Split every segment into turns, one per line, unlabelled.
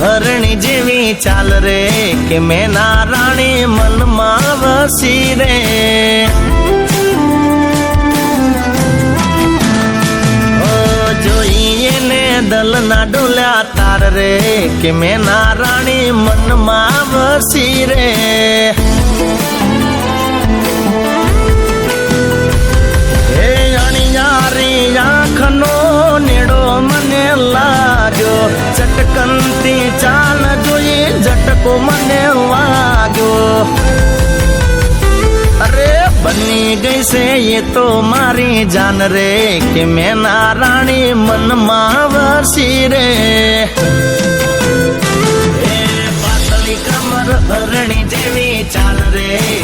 હરણી જેવી ચાલ રે કે મેના રાણી મનમાં વસી રે. જોઈએ ને દલના ડોલ્યા તાર રે કે મેના રાણી મનમાં વસી રે. ચટકનતી ચાલ જોઈ ઝટકો મને વાગ્યો અરે બની ગઈ છે એ તો મારી જાન રે કે મેં નારાણી મનમાં વસી રે પાતળી કમર ભરણી જેવી ચાલ રે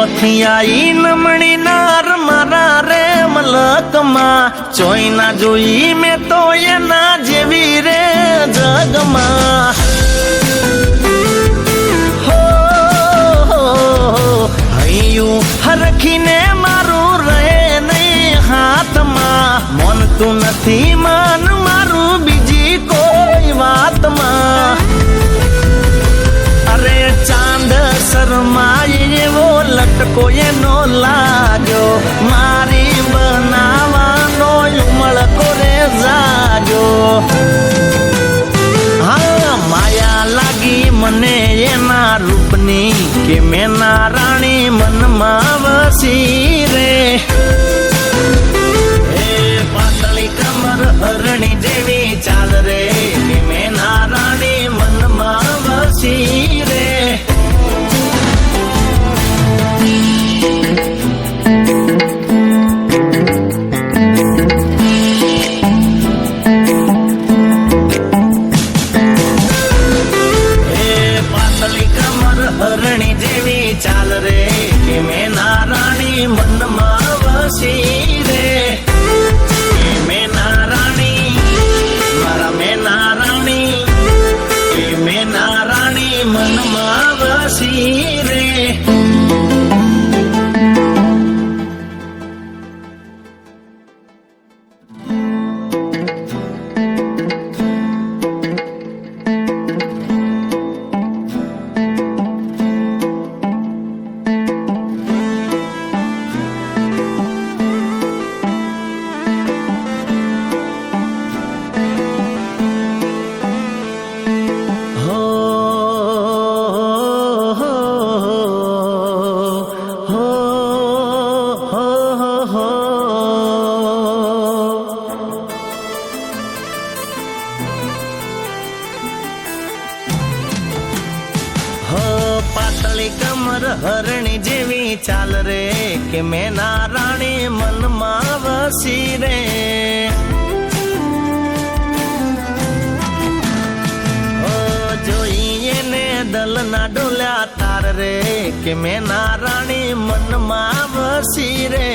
ચોથી આઈ નમણી નાર મારા રે મલકમાં. ચોઈ ના જોઈ મેં તો એના જેવી રે જગમાં. હૈયું હરખીને મારું રહે નહીં હાથમાં. મનતું નથી લટકો એનો લાગ્યો. મારી બનાવાનો ઉમળકો રે જાગ્યો. હા, માયા લાગી મને એના રૂપની કે મેના રાણી પાતળી કમર હરણી જેવી ચાલ રે કે મેના રાણી મનમાં વસી રે. જોઈએ ને દલના ડોલ્યા તાર રે કે મેના રાણી મનમાં વસી રે.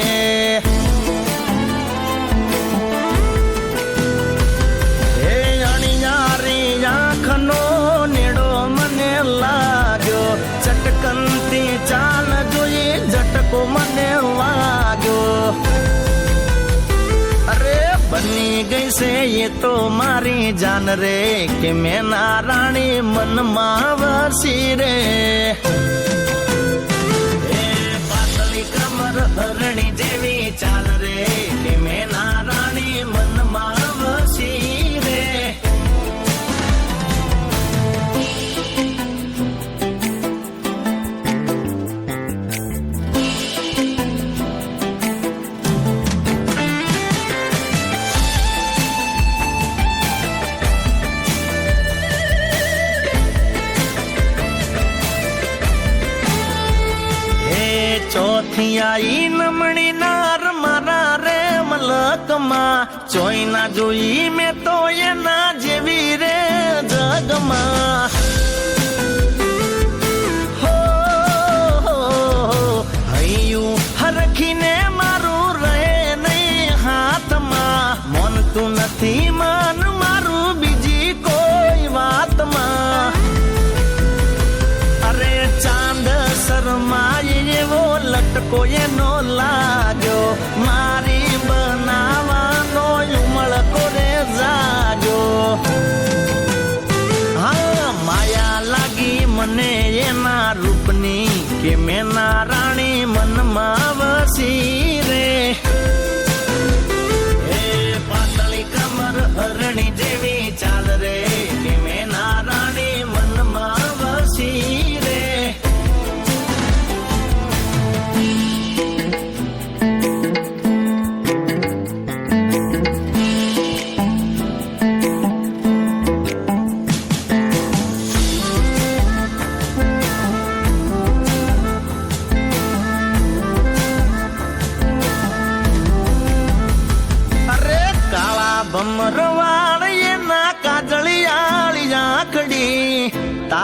વાગ્યો અરે બની ગઈ છે એ તો મારી જાન રે, કે મેના રાણી મનમાં વસી રે. આઈ નમણી નાર મારા રે મલકમાં. ચોઈ ના જોઈ મેં તો એના જેવી રે જગમાં. હરખીને મારું રહે નહીં હાથમાં. મન તું નથી માનું કોઈ નો લાગ્યો. મારી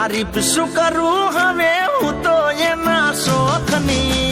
તારીફ શું કરું હવે હું તો એના શોખની